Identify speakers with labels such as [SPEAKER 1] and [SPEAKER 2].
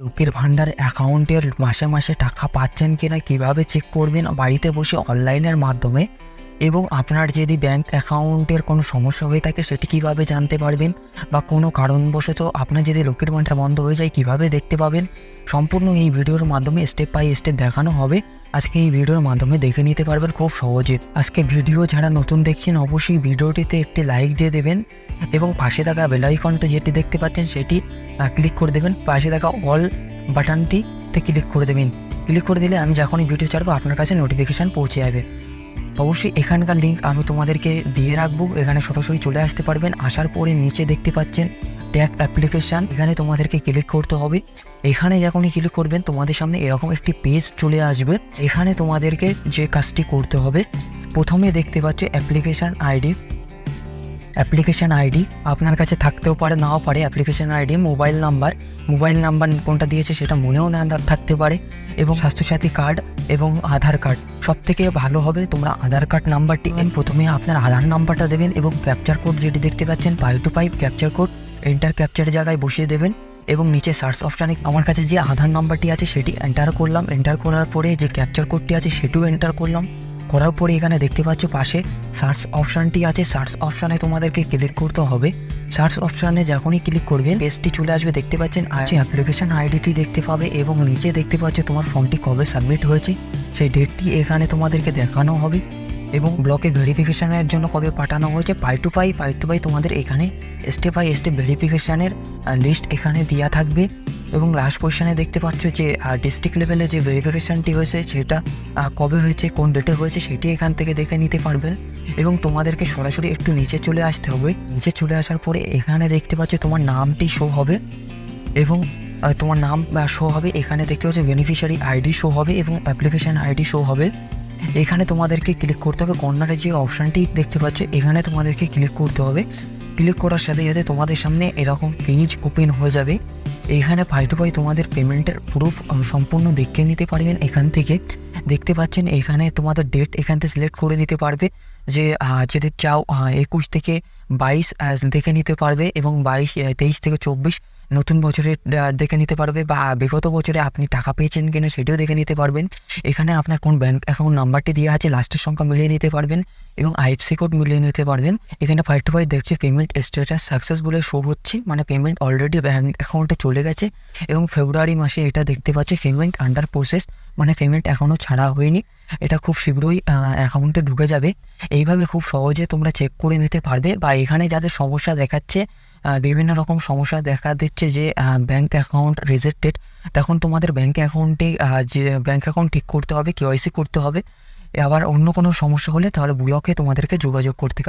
[SPEAKER 1] লক্ষ্মীর ভান্ডার অ্যাকাউন্টের মাসে মাসে টাকা পাচ্ছেন কিনা কীভাবে চেক করবেন? বাড়িতে বসে অনলাইনের মাধ্যমে এবং আপনার যদি ব্যাংক অ্যাকাউন্টের কোনো সমস্যা হয়ে থাকে, সেটি কীভাবে জানতে পারবেন? বা কোনো কারণবশত আপনার যদি লোকের ভাণ্ডার বন্ধ হয়ে যায়, কীভাবে দেখতে পাবেন? সম্পূর্ণ এই ভিডিওর মাধ্যমে স্টেপ বাই স্টেপ দেখানো হবে। আজকে এই ভিডিওর মাধ্যমে দেখে নিতে পারবেন খুব সহজে। আজকে ভিডিও যারা নতুন দেখছেন, অবশ্যই ভিডিওটিতে একটি লাইক দিয়ে দেবেন এবং পাশে থাকা বেল আইকনটা যেটি দেখতে পাচ্ছেন, সেটি ক্লিক করে দেবেন। পাশে থাকা অল বাটনটিতে ক্লিক করে দেবেন। ক্লিক করে দিলে আমি যখনই ভিডিও ছাড়বো, আপনার কাছে নোটিফিকেশান পৌঁছে যাবে। অবশ্যই এখানকার লিঙ্ক আমি তোমাদেরকে দিয়ে রাখব। এখানে সরাসরি চলে আসতে পারবেন। আসার পরে নিচে দেখতে পাচ্ছেন ট্যাপ অ্যাপ্লিকেশান এখানে তোমাদেরকে ক্লিক করতে হবে। এখানে যখনই ক্লিক করবেন, তোমাদের সামনে এরকম একটি পেজ চলে আসবে। এখানে তোমাদেরকে যে কাজটি করতে হবে, প্রথমে দেখতে পাচ্ছ অ্যাপ্লিকেশান আইডি অ্যাপ্লিকেশান আইডি, আপনার কাছে থাকতেও পারে, নাও পারে, application ID, mobile number mobile number কোনটা দিয়েছে সেটা মনেও না থাকতে পারে, এবং স্বাস্থ্যসাথী কার্ড এবং আধার কার্ড। সব থেকে ভালো হবে তোমরা আধার কার্ড নাম্বারটি প্রথমে আপনার আধার নাম্বারটা দেবেন এবং ক্যাপচার কোড যেটি দেখতে পাচ্ছেন five two five captcha code enter ক্যাপচারের জায়গায় বসিয়ে দেবেন এবং নিচে সার্চ অপশানে আমার কাছে যে আধার নাম্বারটি আছে সেটি এন্টার করলাম। এন্টার করার পরে যে ক্যাপচার কোডটি আছে সেটিও এন্টার করলাম। করার পরে এখানে দেখতে পাচ্ছ পাশে সার্চ অপশানটি আছে। সার্চ অপশানে তোমাদেরকে ক্লিক করতে হবে। সার্চ অপশানে যখনই ক্লিক করবেন পেজটি চলে আসবে। দেখতে পাচ্ছেন যে অ্যাপ্লিকেশন আইডিটি দেখতে পাবে এবং নিচে দেখতে পাচ্ছ তোমার ফর্মটি কবে সাবমিট হয়েছে। সেই ডেটটি এখানে তোমাদেরকে দেখানো হবে। এবং ব্লকে ভেরিফিকেশানের জন্য কবে পাঠানো হয়েছে? পাই টু পাই পাই টু পাই তোমাদের এখানে স্টেপ বাই স্টেপ ভেরিফিকেশানের লিস্ট এখানে দেওয়া থাকবে। এবং লাস্ট পজিশনে দেখতে পাচ্ছ যে ডিস্ট্রিক্ট লেভেলে যে ভেরিফিকেশানটি হয়েছে, সেটা কবে হয়েছে, কোন ডেটে হয়েছে, সেটি এখান থেকে দেখে নিতে পারবেন। এবং তোমাদেরকে সরাসরি একটু নিচে চলে আসতে হবে। নিচে চলে আসার পরে এখানে দেখতে পাচ্ছ তোমার নামটি শো হবে। এবং তোমার নাম শো হবে। এখানে দেখতে পাচ্ছ বেনিফিশিয়ারি আইডি শো হবে এবং অ্যাপ্লিকেশান আইডি শো হবে। এখানে তোমাদেরকে ক্লিক করতে হবে, কর্নারে যে অপশানটি দেখতে পাচ্ছ, এখানে তোমাদেরকে ক্লিক করতে হবে। ক্লিক করার সাথে সাথে তোমাদের সামনে এরকম পেজ ওপেন হয়ে যাবে। এখানে ফাই টু ফাই তোমাদের পেমেন্টের প্রুফ সম্পূর্ণ দেখে নিতে পারবেন এখান থেকে। দেখতে পাচ্ছেন এখানে তোমাদের ডেট এখান থেকে সিলেক্ট করে নিতে পারবে যে যদি চাও একুশ থেকে বাইশ দেখে নিতে পারবে এবং বাইশ তেইশ থেকে চব্বিশ নতুন বছরের দেখে নিতে পারবে বা বিগত বছরে আপনি টাকা পেয়েছেন কিনা সেটিও দেখে নিতে পারবেন। এখানে আপনার কোন ব্যাঙ্ক অ্যাকাউন্ট নাম্বারটি দেওয়া আছে লাস্টের সংখ্যা মিলিয়ে নিতে পারবেন এবং আইএফসি কোড মিলিয়ে নিতে পারবেন। এখানে ফাইভ টু ফাইভ দেখছি পেমেন্ট স্ট্যাটাস সাকসেস বলে শো হচ্ছে মানে পেমেন্ট অলরেডি ব্যাঙ্ক অ্যাকাউন্টে চলে গেছে এবং ফেব্রুয়ারি মাসে এটা দেখতে পাচ্ছি পেমেন্ট আন্ডার প্রসেস মানে পেমেন্ট এখনও ছাড়া হয়নি। এটা খুব শীঘ্রই অ্যাকাউন্টে ঢুকে যাবে। এইভাবে খুব সহজে তোমরা চেক করে নিতে পারবে বা এখানে যাদের সমস্যা দেখাচ্ছে বিভিন্ন রকম সমস্যা দেখা দিচ্ছে যে ব্যাঙ্ক অ্যাকাউন্ট রিজেক্টেড তখন তোমাদের ব্যাঙ্ক অ্যাকাউন্টে যে ব্যাঙ্ক অ্যাকাউন্ট ঠিক করতে হবে কেওয়াইসি করতে হবে। আবার অন্য কোনো সমস্যা হলে তাহলে ব্লকে তোমাদেরকে যোগাযোগ করতে